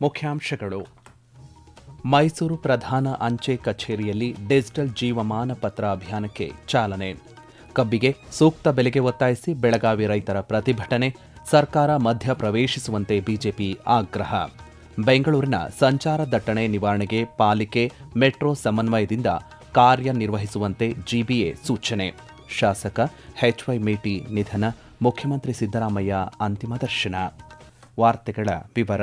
ಮುಖ್ಯಾಂಶಗಳು. ಮೈಸೂರು ಪ್ರಧಾನ ಅಂಚೆ ಕಚೇರಿಯಲ್ಲಿ ಡಿಜಿಟಲ್ ಜೀವಮಾನ ಪತ್ರ ಅಭಿಯಾನಕ್ಕೆ ಚಾಲನೆ. ಕಬ್ಬಿಗೆ ಸೂಕ್ತ ಬೆಲೆಗೆ ಒತ್ತಾಯಿಸಿ ಬೆಳಗಾವಿ ರೈತರ ಪ್ರತಿಭಟನೆ, ಸರ್ಕಾರ ಮಧ್ಯ ಪ್ರವೇಶಿಸುವಂತೆ ಬಿಜೆಪಿ ಆಗ್ರಹ. ಬೆಂಗಳೂರಿನ ಸಂಚಾರ ದಟ್ಟಣೆ ನಿವಾರಣೆಗೆ ಪಾಲಿಕೆ, ಮೆಟ್ರೋ ಸಮನ್ವಯದಿಂದ ಕಾರ್ಯನಿರ್ವಹಿಸುವಂತೆ ಜಿಬಿಎ ಸೂಚನೆ. ಶಾಸಕ ಎಚ್ವೈ ಮೇಟಿ ನಿಧನ, ಮುಖ್ಯಮಂತ್ರಿ ಸಿದ್ದರಾಮಯ್ಯ ಅಂತಿಮ ದರ್ಶನ. ವಾರ್ತೆಗಳ ವಿವರ.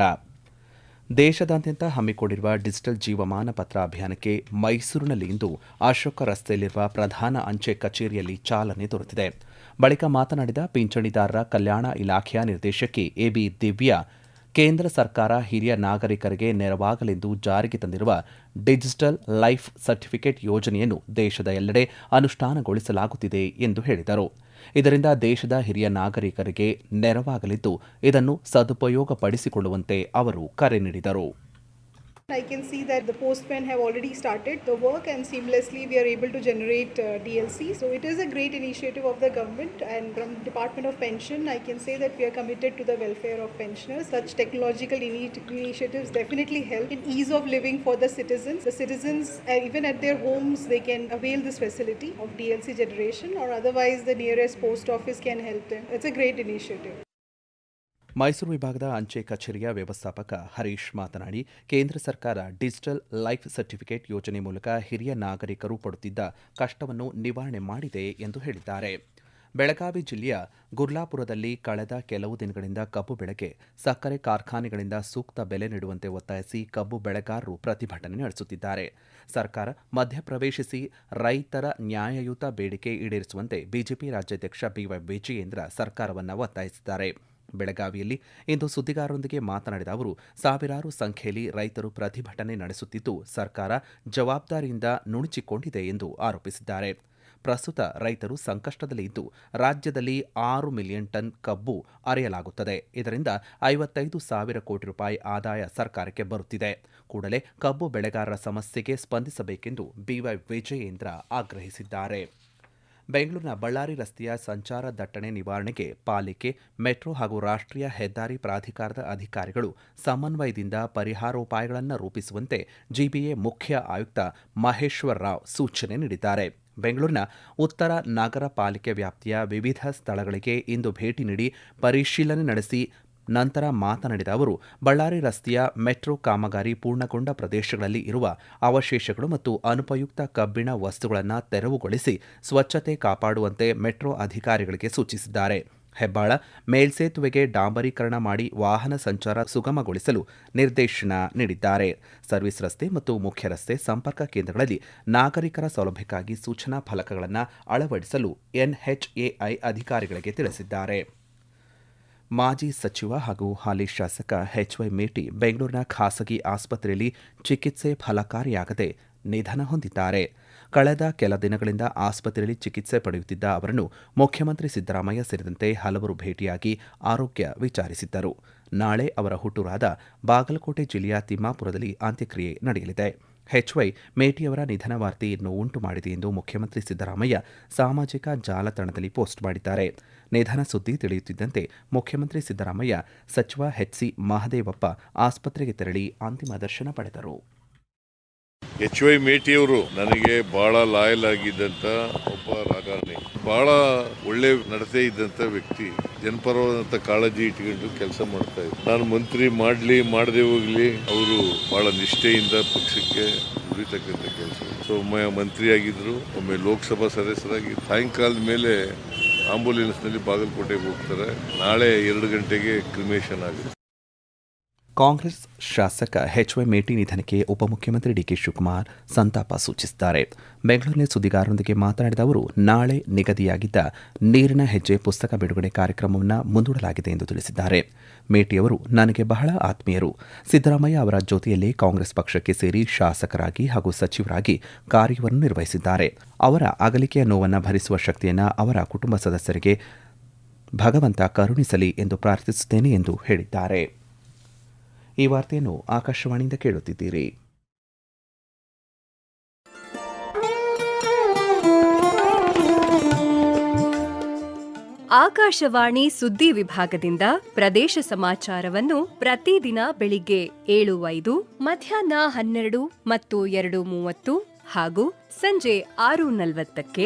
ದೇಶದಾದ್ಯಂತ ಹಮ್ಮಿಕೊಂಡಿರುವ ಡಿಜಿಟಲ್ ಜೀವಮಾನ ಪತ್ರ ಅಭಿಯಾನಕ್ಕೆ ಮೈಸೂರಿನಲ್ಲಿ ಇಂದು ಅಶೋಕ ರಸ್ತೆಯಲ್ಲಿರುವ ಪ್ರಧಾನ ಅಂಚೆ ಕಚೇರಿಯಲ್ಲಿ ಚಾಲನೆ ದೊರೆತಿದೆ. ಬಳಿಕ ಮಾತನಾಡಿದ ಪಿಂಚಣಿದಾರರ ಕಲ್ಯಾಣ ಇಲಾಖೆಯ ನಿರ್ದೇಶಕಿ ಎಬಿ ದಿವ್ಯಾ ಕೇಂದ್ರ ಸರ್ಕಾರ ಹಿರಿಯ ನಾಗರಿಕರಿಗೆ ನೆರವಾಗಲೆಂದು ಜಾರಿಗೆ ತಂದಿರುವ ಡಿಜಿಟಲ್ ಲೈಫ್ ಸರ್ಟಿಫಿಕೇಟ್ ಯೋಜನೆಯನ್ನು ದೇಶದ ಎಲ್ಲೆಡೆ ಅನುಷ್ಠಾನಗೊಳಿಸಲಾಗುತ್ತಿದೆ ಎಂದು ಹೇಳಿದರು. ಇದರಿಂದ ದೇಶದ ಹಿರಿಯ ನಾಗರಿಕರಿಗೆ ನೆರವಾಗಲಿದ್ದು, ಇದನ್ನು ಸದುಪಯೋಗಪಡಿಸಿಕೊಳ್ಳುವಂತೆ ಅವರು ಕರೆ ನೀಡಿದರು. I can see that the postmen have already started the work and seamlessly we are able to generate uh, DLC. So it is a great initiative of the government and from Department of Pension I can say that we are committed to the welfare of pensioners. Such technological ini- initiatives definitely help in ease of living for the citizens. The citizens uh, even at their homes they can avail this facility of DLC generation or otherwise the nearest post office can help them. It's a great initiative. Mysuru ವಿಭಾಗದ ಅಂಚೆ ಕಚೇರಿಯ ವ್ಯವಸ್ಥಾಪಕ ಹರೀಶ್ ಮಾತನಾಡಿ, ಕೇಂದ್ರ ಸರ್ಕಾರ digital life certificate ಯೋಜನೆ ಮೂಲಕ ಹಿರಿಯ ನಾಗರಿಕರು ಪಡುತ್ತಿದ್ದ ಕಷ್ಟವನ್ನು ನಿವಾರಣೆ ಮಾಡಿದೆ ಎಂದು ಹೇಳಿದ್ದಾರೆ. ಬೆಳಗಾವಿ ಜಿಲ್ಲೆಯ ಗುರ್ಲಾಪುರದಲ್ಲಿ ಕಳೆದ ಕೆಲವು ದಿನಗಳಿಂದ ಕಬ್ಬು ಬೆಳೆಗೆ ಸಕ್ಕರೆ ಕಾರ್ಖಾನೆಗಳಿಂದ ಸೂಕ್ತ ಬೆಲೆ ನೀಡುವಂತೆ ಒತ್ತಾಯಿಸಿ ಕಬ್ಬು ಬೆಳೆಗಾರರು ಪ್ರತಿಭಟನೆ ನಡೆಸುತ್ತಿದ್ದಾರೆ. ಸರ್ಕಾರ ಮಧ್ಯಪ್ರವೇಶಿಸಿ ರೈತರ ನ್ಯಾಯಯುತ ಬೇಡಿಕೆ ಈಡೇರಿಸುವಂತೆ ಬಿಜೆಪಿ ರಾಜ್ಯಾಧ್ಯಕ್ಷ ಬಿವೈ ವಿಜಯೇಂದ್ರ ಸರ್ಕಾರವನ್ನು ಒತ್ತಾಯಿಸಿದ್ದಾರೆ. ಬೆಳಗಾವಿಯಲ್ಲಿ ಇಂದು ಸುದ್ದಿಗಾರರೊಂದಿಗೆ ಮಾತನಾಡಿದ ಅವರು, ಸಾವಿರಾರು ಸಂಖ್ಯೆಯಲ್ಲಿ ರೈತರು ಪ್ರತಿಭಟನೆ ನಡೆಸುತ್ತಿದ್ದು, ಸರ್ಕಾರ ಜವಾಬ್ದಾರಿಯಿಂದ ನುಣುಚಿಕೊಂಡಿದೆ ಎಂದು ಆರೋಪಿಸಿದ್ದಾರೆ. ಪ್ರಸ್ತುತ ರೈತರು ಸಂಕಷ್ಟದಲ್ಲಿ ಇದ್ದು, ರಾಜ್ಯದಲ್ಲಿ ಆರು ಮಿಲಿಯನ್ ಟನ್ ಕಬ್ಬು ಅರೆಯಲಾಗುತ್ತದೆ. ಇದರಿಂದ ಐವತ್ತೈದು ಸಾವಿರ ಕೋಟಿ ರೂಪಾಯಿ ಆದಾಯ ಸರ್ಕಾರಕ್ಕೆ ಬರುತ್ತಿದೆ. ಕೂಡಲೇ ಕಬ್ಬು ಬೆಳೆಗಾರರ ಸಮಸ್ಯೆಗೆ ಸ್ಪಂದಿಸಬೇಕೆಂದು ಬಿವೈ ವಿಜಯೇಂದ್ರ ಆಗ್ರಹಿಸಿದ್ದಾರೆ. ಬೆಂಗಳೂರಿನ ಬಳ್ಳಾರಿ ರಸ್ತೆಯ ಸಂಚಾರ ದಟ್ಟಣೆ ನಿವಾರಣೆಗೆ ಪಾಲಿಕೆ, ಮೆಟ್ರೋ ಹಾಗೂ ರಾಷ್ಟ್ರೀಯ ಹೆದ್ದಾರಿ ಪ್ರಾಧಿಕಾರದ ಅಧಿಕಾರಿಗಳು ಸಮನ್ವಯದಿಂದ ಪರಿಹಾರೋಪಾಯಗಳನ್ನು ರೂಪಿಸುವಂತೆ ಜಿಬಿಎ ಮುಖ್ಯ ಆಯುಕ್ತ ಮಹೇಶ್ವರ್ ರಾವ್ ಸೂಚನೆ ನೀಡಿದ್ದಾರೆ. ಬೆಂಗಳೂರಿನ ಉತ್ತರ ನಗರ ಪಾಲಿಕೆ ವ್ಯಾಪ್ತಿಯ ವಿವಿಧ ಸ್ಥಳಗಳಿಗೆ ಇಂದು ಭೇಟಿ ನೀಡಿ ಪರಿಶೀಲನೆ ನಡೆಸಿ ನಂತರ ಮಾತನಾಡಿದ ಅವರು, ಬಳ್ಳಾರಿ ರಸ್ತೆಯ ಮೆಟ್ರೋ ಕಾಮಗಾರಿ ಪೂರ್ಣಗೊಂಡ ಪ್ರದೇಶಗಳಲ್ಲಿ ಇರುವ ಅವಶೇಷಗಳು ಮತ್ತು ಅನುಪಯುಕ್ತ ಕಬ್ಬಿಣ ವಸ್ತುಗಳನ್ನು ತೆರವುಗೊಳಿಸಿ ಸ್ವಚ್ಛತೆ ಕಾಪಾಡುವಂತೆ ಮೆಟ್ರೋ ಅಧಿಕಾರಿಗಳಿಗೆ ಸೂಚಿಸಿದ್ದಾರೆ. ಹೆಬ್ಬಾಳ, ಮೇಲ್ಸೇತುವೆಗೆ ಡಾಂಬರೀಕರಣ ಮಾಡಿ ವಾಹನ ಸಂಚಾರ ಸುಗಮಗೊಳಿಸಲು ನಿರ್ದೇಶನ ನೀಡಿದ್ದಾರೆ. ಸರ್ವಿಸ್ ರಸ್ತೆ ಮತ್ತು ಮುಖ್ಯ ರಸ್ತೆ ಸಂಪರ್ಕ ಕೇಂದ್ರಗಳಲ್ಲಿ ನಾಗರಿಕರ ಸೌಲಭ್ಯಕ್ಕಾಗಿ ಸೂಚನಾ ಫಲಕಗಳನ್ನು ಅಳವಡಿಸಲು ಎನ್ಎಚ್ಎಐ ಅಧಿಕಾರಿಗಳಿಗೆ ತಿಳಿಸಿದ್ದಾರೆ. ಮಾಜಿ ಸಚಿವ ಹಾಗೂ ಹಾಲಿ ಶಾಸಕ ಎಚ್ವೈ ಮೇಟಿ ಬೆಂಗಳೂರಿನ ಖಾಸಗಿ ಆಸ್ಪತ್ರೆಯಲ್ಲಿ ಚಿಕಿತ್ಸೆ ಫಲಕಾರಿಯಾಗದೆ ನಿಧನ ಹೊಂದಿದ್ದಾರೆ. ಕಳೆದ ಕೆಲ ದಿನಗಳಿಂದ ಆಸ್ಪತ್ರೆಯಲ್ಲಿ ಚಿಕಿತ್ಸೆ ಪಡೆಯುತ್ತಿದ್ದ ಅವರನ್ನು ಮುಖ್ಯಮಂತ್ರಿ ಸಿದ್ದರಾಮಯ್ಯ ಸೇರಿದಂತೆ ಹಲವರು ಭೇಟಿಯಾಗಿ ಆರೋಗ್ಯ ವಿಚಾರಿಸಿದ್ದರು. ನಾಳೆ ಅವರ ಹುಟ್ಟೂರಾದ ಬಾಗಲಕೋಟೆ ಜಿಲ್ಲೆಯ ತಿಮ್ಮಾಪುರದಲ್ಲಿ ಅಂತ್ಯಕ್ರಿಯೆ ನಡೆಯಲಿದೆ. ಎಚ್ವೈ ಮೇಟಿಯವರ ನಿಧನ ವಾರ್ತೆಯನ್ನು ಉಂಟು ಮಾಡಿದೆ ಎಂದು ಮುಖ್ಯಮಂತ್ರಿ ಸಿದ್ದರಾಮಯ್ಯ ಸಾಮಾಜಿಕ ಜಾಲತಾಣದಲ್ಲಿ ಪೋಸ್ಟ್ ಮಾಡಿದ್ದಾರೆ. ನಿಧನ ಸುದ್ದಿ ತಿಳಿಯುತ್ತಿದ್ದಂತೆ ಮುಖ್ಯಮಂತ್ರಿ ಸಿದ್ದರಾಮಯ್ಯ ಸಚಿವ ಎಚ್ಸಿ ಮಹದೇವಪ್ಪ ಆಸ್ಪತ್ರೆಗೆ ತೆರಳಿ ಅಂತಿಮ ದರ್ಶನ ಪಡೆದರು. ಎಚ್ ವೈ ಮೇಟಿಯವರು ನನಗೆ ಬಹಳ ಲಾಯಲ್ ಆಗಿದ್ದಂತ ಒಬ್ಬ ರಾಜಕಾರಣಿ ಬಹಳ ಒಳ್ಳೆ ನಡತೆ ಇದ್ದಂತ ವ್ಯಕ್ತಿ, ಜನಪರವಾದಂತ ಕಾಳಜಿ ಇಟ್ಕೊಂಡು ಕೆಲಸ ಮಾಡ್ತಾ ಇದ್ರು ನಾನು ಮಂತ್ರಿ ಮಾಡ್ಲಿ, ಮಾಡದೆ ಹೋಗ್ಲಿ, ಅವರು ಬಹಳ ನಿಷ್ಠೆಯಿಂದ ಪಕ್ಷಕ್ಕೆ ದುಡಿತಕ್ಕಂಥ ಕೆಲಸ. ಸೊ ಒಮ್ಮೆ ಮಂತ್ರಿ ಆಗಿದ್ರು, ಒಮ್ಮೆ ಲೋಕಸಭಾ ಸದಸ್ಯರಾಗಿ, ಸಾಯಂಕಾಲದ ಮೇಲೆ ಆಂಬುಲೆನ್ಸ್ನಲ್ಲಿ ಬಾಗಲಕೋಟೆಗೆ ಹೋಗ್ತಾರೆ. ನಾಳೆ ಎರಡು ಗಂಟೆಗೆ ಕ್ರಿಮೇಷನ್ ಆಗುತ್ತೆ. ಕಾಂಗ್ರೆಸ್ ಶಾಸಕ ಎಚ್ ವೈ ಮೇಟಿ ನಿಧನಕ್ಕೆ ಉಪಮುಖ್ಯಮಂತ್ರಿ ಡಿಕೆ ಶಿವಕುಮಾರ್ ಸಂತಾಪ ಸೂಚಿಸಿದ್ದಾರೆ. ಬೆಂಗಳೂರಿನ ಸುದ್ದಿಗಾರರೊಂದಿಗೆ ಮಾತನಾಡಿದ ಅವರು, ನಾಳೆ ನಿಗದಿಯಾಗಿದ್ದ ನೀರಿನ ಹೆಜ್ಜೆ ಪುಸ್ತಕ ಬಿಡುಗಡೆ ಕಾರ್ಯಕ್ರಮವನ್ನು ಮುಂದೂಡಲಾಗಿದೆ ಎಂದು ತಿಳಿಸಿದ್ದಾರೆ. ಮೇಟಿಯವರು ನನಗೆ ಬಹಳ ಆತ್ಮೀಯರು. ಸಿದ್ದರಾಮಯ್ಯ ಅವರ ಜೊತೆಯಲ್ಲಿ ಕಾಂಗ್ರೆಸ್ ಪಕ್ಷಕ್ಕೆ ಸೇರಿ ಶಾಸಕರಾಗಿ ಹಾಗೂ ಸಚಿವರಾಗಿ ಕಾರ್ಯವನ್ನು ನಿರ್ವಹಿಸಿದ್ದಾರೆ. ಅವರ ಅಗಲಿಕೆಯ ನೋವನ್ನು ಭರಿಸುವ ಶಕ್ತಿಯನ್ನು ಅವರ ಕುಟುಂಬ ಸದಸ್ಯರಿಗೆ ಭಗವಂತ ಕರುಣಿಸಲಿ ಎಂದು ಪ್ರಾರ್ಥಿಸುತ್ತೇನೆ ಎಂದು ಹೇಳಿದ್ದಾರೆ. ಈ ವಾರ್ತೆಯನ್ನು ಆಕಾಶವಾಣಿಯಿಂದ ಕೇಳುತ್ತಿದ್ದೀರಿ. ಆಕಾಶವಾಣಿ ಸುದ್ದಿ ವಿಭಾಗದಿಂದ ಪ್ರದೇಶ ಸಮಾಚಾರವನ್ನು ಪ್ರತಿದಿನ ಬೆಳಿಗ್ಗೆ ಏಳು ಐದು ಮಧ್ಯಾಹ್ನ ಹನ್ನೆರಡು ಮತ್ತು ಎರಡು ಮೂವತ್ತು ಹಾಗೂ ಸಂಜೆ ಆರು ನಲವತ್ತಕ್ಕೆ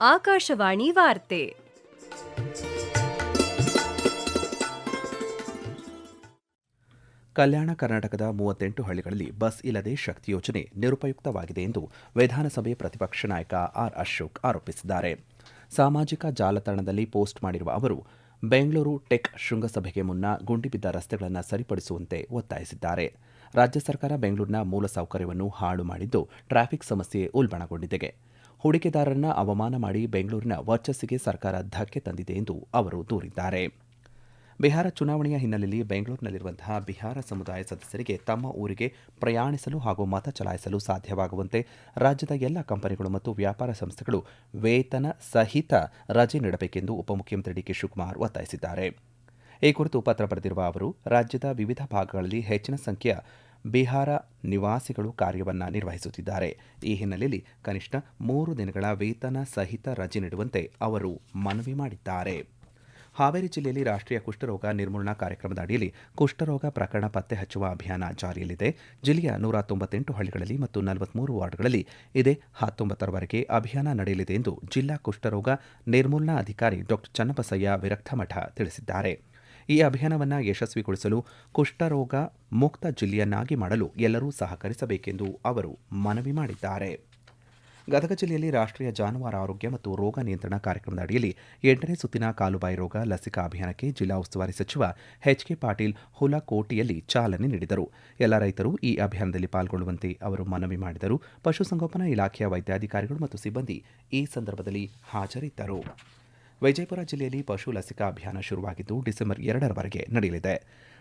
ಆಕಾಶವಾಣಿ ವಾರ್ತೆ. ಕಲ್ಯಾಣ ಕರ್ನಾಟಕದ ಮೂವತ್ತೆಂಟು ಹಳ್ಳಿಗಳಲ್ಲಿ ಬಸ್ ಇಲ್ಲದೆ ಶಕ್ತಿ ಯೋಜನೆ ನಿರುಪಯುಕ್ತವಾಗಿದೆ ಎಂದು ವಿಧಾನಸಭೆ ಪ್ರತಿಪಕ್ಷ ನಾಯಕ ಆರ್ ಅಶೋಕ್ ಆರೋಪಿಸಿದ್ದಾರೆ. ಸಾಮಾಜಿಕ ಜಾಲತಾಣದಲ್ಲಿ ಪೋಸ್ಟ್ ಮಾಡಿರುವ ಅವರು, ಬೆಂಗಳೂರು ಟೆಕ್ ಶೃಂಗಸಭೆಗೆ ಮುನ್ನ ಗುಂಡಿಬಿದ್ದ ರಸ್ತೆಗಳನ್ನು ಸರಿಪಡಿಸುವಂತೆ ಒತ್ತಾಯಿಸಿದ್ದಾರೆ. ರಾಜ್ಯ ಸರ್ಕಾರ ಬೆಂಗಳೂರಿನ ಮೂಲಸೌಕರ್ಯವನ್ನು ಹಾಳು ಮಾಡಿದ್ದು ಟ್ರಾಫಿಕ್ ಸಮಸ್ಯೆ ಉಲ್ಬಣಗೊಂಡಿದೆ. ಹೂಡಿಕೆದಾರರನ್ನ ಅವಮಾನ ಮಾಡಿ ಬೆಂಗಳೂರಿನ ವರ್ಚಸ್ಸಿಗೆ ಸರ್ಕಾರ ಧಕ್ಕೆ ತಂದಿದೆ ಎಂದು ಅವರು ದೂರಿದ್ದಾರೆ. ಬಿಹಾರ ಚುನಾವಣೆಯ ಹಿನ್ನೆಲೆಯಲ್ಲಿ ಬೆಂಗಳೂರಿನಲ್ಲಿರುವಂತಹ ಬಿಹಾರ ಸಮುದಾಯ ಸದಸ್ಯರಿಗೆ ತಮ್ಮ ಊರಿಗೆ ಪ್ರಯಾಣಿಸಲು ಹಾಗೂ ಮತ ಚಲಾಯಿಸಲು ಸಾಧ್ಯವಾಗುವಂತೆ ರಾಜ್ಯದ ಎಲ್ಲ ಕಂಪನಿಗಳು ಮತ್ತು ವ್ಯಾಪಾರ ಸಂಸ್ಥೆಗಳು ವೇತನ ಸಹಿತ ರಜೆ ನೀಡಬೇಕೆಂದು ಉಪಮುಖ್ಯಮಂತ್ರಿ ಡಿಕೆ ಶಿವಕುಮಾರ್ ಒತ್ತಾಯಿಸಿದ್ದಾರೆ. ಈ ಕುರಿತು ಪತ್ರ ಬರೆದಿರುವ ಅವರು, ರಾಜ್ಯದ ವಿವಿಧ ಭಾಗಗಳಲ್ಲಿ ಹೆಚ್ಚಿನ ಸಂಖ್ಯೆಯ ಬಿಹಾರ ನಿವಾಸಿಗಳು ಕಾರ್ಯವನ್ನು ನಿರ್ವಹಿಸುತ್ತಿದ್ದಾರೆ. ಈ ಹಿನ್ನೆಲೆಯಲ್ಲಿ ಕನಿಷ್ಠ ಮೂರು ದಿನಗಳ ವೇತನ ಸಹಿತ ರಜೆ ನೀಡುವಂತೆ ಅವರು ಮನವಿ ಮಾಡಿದ್ದಾರೆ. ಹಾವೇರಿ ಜಿಲ್ಲೆಯಲ್ಲಿ ರಾಷ್ಟ್ರೀಯ ಕುಷ್ಠರೋಗ ನಿರ್ಮೂಲನಾ ಕಾರ್ಯಕ್ರಮದ ಅಡಿಯಲ್ಲಿ ಕುಷ್ಠರೋಗ ಪ್ರಕರಣ ಪತ್ತೆ ಹಚ್ಚುವ ಅಭಿಯಾನ ಜಾರಿಯಲ್ಲಿದೆ. ಜಿಲ್ಲೆಯ ನೂರ ತೊಂಬತ್ತೆಂಟು ಹಳ್ಳಿಗಳಲ್ಲಿ ಮತ್ತು ನಲವತ್ಮೂರು ವಾರ್ಡ್ಗಳಲ್ಲಿ ಇದೇ ಹತ್ತೊಂಬತ್ತರವರೆಗೆ ಅಭಿಯಾನ ನಡೆಯಲಿದೆ ಎಂದು ಜಿಲ್ಲಾ ಕುಷ್ಠರೋಗ ನಿರ್ಮೂಲನಾ ಅಧಿಕಾರಿ ಡಾ ಚನ್ನಬಸಯ್ಯ ವಿರಕ್ತಮಠ ತಿಳಿಸಿದ್ದಾರೆ. ಈ ಅಭಿಯಾನವನ್ನು ಯಶಸ್ವಿಗೊಳಿಸಲು ಕುಷ್ಠರೋಗ ಮುಕ್ತ ಜಿಲ್ಲೆಯನ್ನಾಗಿ ಮಾಡಲು ಎಲ್ಲರೂ ಸಹಕರಿಸಬೇಕೆಂದು ಅವರು ಮನವಿ ಮಾಡಿದ್ದಾರೆ. ಗದಗ ಜಿಲ್ಲೆಯಲ್ಲಿ ರಾಷ್ಟ್ರೀಯ ಜಾನುವಾರು ಆರೋಗ್ಯ ಮತ್ತು ರೋಗ ನಿಯಂತ್ರಣ ಕಾರ್ಯಕ್ರಮದ ಅಡಿಯಲ್ಲಿ ಎಂಟನೇ ಸುತ್ತಿನ ಕಾಲುಬಾಯಿ ರೋಗ ಲಸಿಕಾ ಅಭಿಯಾನಕ್ಕೆ ಜಿಲ್ಲಾ ಉಸ್ತುವಾರಿ ಸಚಿವ ಎಚ್ಕೆ ಪಾಟೀಲ್ ಹುಲಕೋಟೆಯಲ್ಲಿ ಚಾಲನೆ ನೀಡಿದರು. ಎಲ್ಲ ರೈತರು ಈ ಅಭಿಯಾನದಲ್ಲಿ ಪಾಲ್ಗೊಳ್ಳುವಂತೆ ಅವರು ಮನವಿ ಮಾಡಿದರು. ಪಶುಸಂಗೋಪನಾ ಇಲಾಖೆಯ ವೈದ್ಯಾಧಿಕಾರಿಗಳು ಮತ್ತು ಸಿಬ್ಬಂದಿ ಈ ಸಂದರ್ಭದಲ್ಲಿ ಹಾಜರಿದ್ದರು. ವಿಜಯಪುರ ಜಿಲ್ಲೆಯಲ್ಲಿ ಪಶು ಲಸಿಕಾ ಅಭಿಯಾನ ಶುರುವಾಗಿದ್ದು ಡಿಸೆಂಬರ್ ಎರಡರವರೆಗೆ ನಡೆಯಲಿದೆ.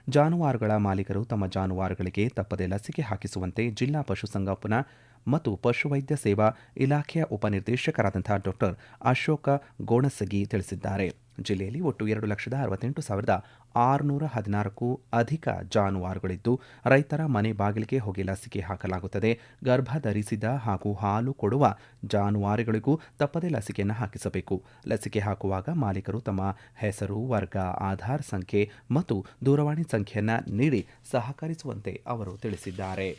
ಜಾನುವಾರುಗಳ ಮಾಲೀಕರು ತಮ್ಮ ಜಾನುವಾರುಗಳಿಗೆ ತಪ್ಪದೆ ಲಸಿಕೆ ಹಾಕಿಸುವಂತೆ ಜಿಲ್ಲಾ ಪಶುಸಂಗೋಪನಾ ಮತ್ತು ಪಶುವೈದ್ಯ ಸೇವಾ ಇಲಾಖೆಯ ಉಪನಿರ್ದೇಶಕರಾದಂಥ ಡಾಕ್ಟರ್ ಅಶೋಕ ಗೋಣಸಗಿ ತಿಳಿಸಿದ್ದಾರೆ. ಜಿಲ್ಲೆಯಲ್ಲಿ ಒಟ್ಟು ಎರಡು ಲಕ್ಷದ ಅರವತ್ತೆಂಟು ಸಾವಿರದ ಆರುನೂರ ಹದಿನಾಲ್ಕು ಅಧಿಕ ಜಾನುವಾರುಗಳಿದ್ದು, ರೈತರ ಮನೆ ಬಾಗಿಲಿಗೆ ಹೋಗಿ ಲಸಿಕೆ ಹಾಕಲಾಗುತ್ತದೆ. ಗರ್ಭ ಧರಿಸಿದ ಹಾಗೂ ಹಾಲು ಕೊಡುವ ಜಾನುವಾರುಗಳಿಗೂ ತಪ್ಪದೇ ಲಸಿಕೆಯನ್ನು ಹಾಕಿಸಬೇಕು. ಲಸಿಕೆ ಹಾಕುವಾಗ ಮಾಲೀಕರು ತಮ್ಮ ಹೆಸರು, ವರ್ಗ, ಆಧಾರ್ ಸಂಖ್ಯೆ ಮತ್ತು ದೂರವಾಣಿ ಸಂಖ್ಯೆಯನ್ನು ನೀಡಿ ಸಹಕರಿಸುವಂತೆ ಅವರು ತಿಳಿಸಿದ್ದಾರೆ.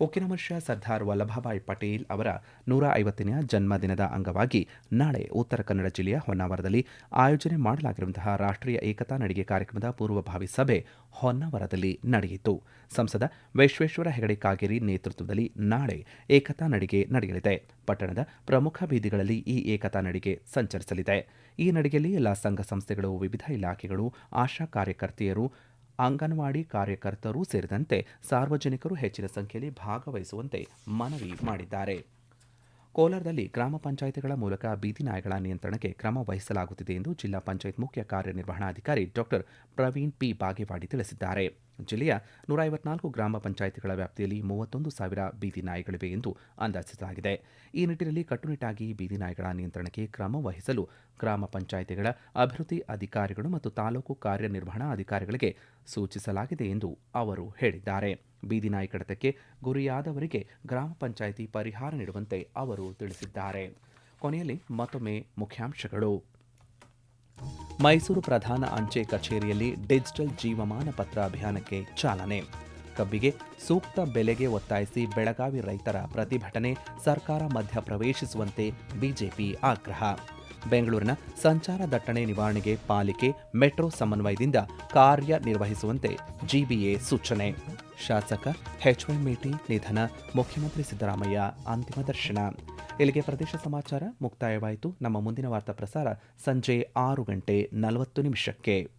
ಉಕ್ಕಿನ ಮನುಷ್ಯ ಸರ್ದಾರ್ ವಲ್ಲಭಭಾಯ್ ಪಟೇಲ್ ಅವರ ನೂರ ಐವತ್ತನೆಯ ಜನ್ಮದಿನದ ಅಂಗವಾಗಿ ನಾಳೆ ಉತ್ತರ ಕನ್ನಡ ಜಿಲ್ಲೆಯ ಹೊನ್ನಾವರದಲ್ಲಿ ಆಯೋಜನೆ ಮಾಡಲಾಗಿರುವಂತಹ ರಾಷ್ಟ್ರೀಯ ಏಕತಾ ನಡಿಗೆ ಕಾರ್ಯಕ್ರಮದ ಪೂರ್ವಭಾವಿ ಸಭೆ ಹೊನ್ನಾವರದಲ್ಲಿ ನಡೆಯಿತು. ಸಂಸದ ವಿಶ್ವೇಶ್ವರ ಹೆಗಡೆ ಕಾಗೇರಿ ನೇತೃತ್ವದಲ್ಲಿ ನಾಳೆ ಏಕತಾ ನಡಿಗೆ ನಡೆಯಲಿದೆ. ಪಟ್ಟಣದ ಪ್ರಮುಖ ಬೀದಿಗಳಲ್ಲಿ ಈ ಏಕತಾ ನಡಿಗೆ ಸಂಚರಿಸಲಿದೆ. ಈ ನಡಿಗೆಯಲ್ಲಿ ಎಲ್ಲಾ ಸಂಘ ಸಂಸ್ಥೆಗಳು, ವಿವಿಧ ಇಲಾಖೆಗಳು, ಆಶಾ ಕಾರ್ಯಕರ್ತೆಯರು ಅಂಗನವಾಡಿ ಕಾರ್ಯಕರ್ತರು ಸೇರಿದಂತೆ ಸಾರ್ವಜನಿಕರು ಹೆಚ್ಚಿನ ಸಂಖ್ಯೆಯಲ್ಲಿ ಭಾಗವಹಿಸುವಂತೆ ಮನವಿ ಮಾಡಿದ್ದಾರೆ. ಕೋಲಾರದಲ್ಲಿ ಗ್ರಾಮ ಪಂಚಾಯಿತಿಗಳ ಮೂಲಕ ಬೀದಿ ನಾಯಿಗಳ ನಿಯಂತ್ರಣಕ್ಕೆ ಕ್ರಮ ವಹಿಸಲಾಗುತ್ತಿದೆ ಎಂದು ಜಿಲ್ಲಾ ಪಂಚಾಯತ್ ಮುಖ್ಯ ಕಾರ್ಯನಿರ್ವಹಣಾಧಿಕಾರಿ ಡಾಕ್ಟರ್ ಪ್ರವೀಣ್ ಪಿ. ಬಾಗೇವಾಡಿ ತಿಳಿಸಿದ್ದಾರೆ. ಜಿಲ್ಲೆಯ ನೂರ ಐವತ್ನಾಲ್ಕು ಗ್ರಾಮ ಪಂಚಾಯಿತಿಗಳ ವ್ಯಾಪ್ತಿಯಲ್ಲಿ ಮೂವತ್ತೊಂದು ಸಾವಿರ ಬೀದಿ ನಾಯಿಗಳಿವೆ ಎಂದು ಅಂದಾಜಿಸಲಾಗಿದೆ. ಈ ನಿಟ್ಟಿನಲ್ಲಿ ಕಟ್ಟುನಿಟ್ಟಾಗಿ ಬೀದಿ ನಾಯಿಗಳ ನಿಯಂತ್ರಣಕ್ಕೆ ಕ್ರಮ ವಹಿಸಲು ಗ್ರಾಮ ಪಂಚಾಯಿತಿಗಳ ಅಭಿವೃದ್ಧಿ ಅಧಿಕಾರಿಗಳು ಮತ್ತು ತಾಲೂಕು ಕಾರ್ಯನಿರ್ವಹಣಾ ಅಧಿಕಾರಿಗಳಿಗೆ ಸೂಚಿಸಲಾಗಿದೆ ಎಂದು ಅವರು ಹೇಳಿದ್ದಾರೆ. ಬೀದಿ ನಾಯಿ ಕಡತಕ್ಕೆ ಗುರಿಯಾದವರಿಗೆ ಗ್ರಾಮ ಪಂಚಾಯಿತಿ ಪರಿಹಾರ ನೀಡುವಂತೆ ಅವರು ತಿಳಿಸಿದ್ದಾರೆ. ಕೊನೆಯಲ್ಲಿ ಮತ್ತೊಮ್ಮೆ ಮುಖ್ಯಾಂಶಗಳು. ಮೈಸೂರು ಪ್ರಧಾನ ಅಂಚೆ ಕಚೇರಿಯಲ್ಲಿ ಡಿಜಿಟಲ್ ಜೀವಮಾನ ಪತ್ರ ಅಭಿಯಾನಕ್ಕೆ ಚಾಲನೆ. ಕಬ್ಬಿಗೆ ಸೂಕ್ತ ಬೆಲೆಗೆ ಒತ್ತಾಯಿಸಿ ಬೆಳಗಾವಿ ರೈತರ ಪ್ರತಿಭಟನೆ ಸರ್ಕಾರ ಮಧ್ಯ ಪ್ರವೇಶಿಸುವಂತೆ ಬಿಜೆಪಿ ಆಗ್ರಹ. ಬೆಂಗಳೂರಿನ ಸಂಚಾರ ದಟ್ಟಣೆ ನಿವಾರಣೆಗೆ ಪಾಲಿಕೆ, ಮೆಟ್ರೋ ಸಮನ್ವಯದಿಂದ ಕಾರ್ಯನಿರ್ವಹಿಸುವಂತೆ ಜಿಬಿಎ ಸೂಚನೆ. ಶಾಸಕ ಎಚ್ವೈ ಮೇಟಿ ನಿಧನ ಮುಖ್ಯಮಂತ್ರಿ ಸಿದ್ದರಾಮಯ್ಯ ಅಂತಿಮ ದರ್ಶನ. ಇಲ್ಲಿಗೆ ಪ್ರದೇಶ ಸಮಾಚಾರ ಮುಕ್ತಾಯವಾಯಿತು. ನಮ್ಮ ಮುಂದಿನ ವಾರ್ತಾ ಪ್ರಸಾರ ಸಂಜೆ ಆರು ಗಂಟೆ ನಲವತ್ತು ನಿಮಿಷಕ್ಕೆ.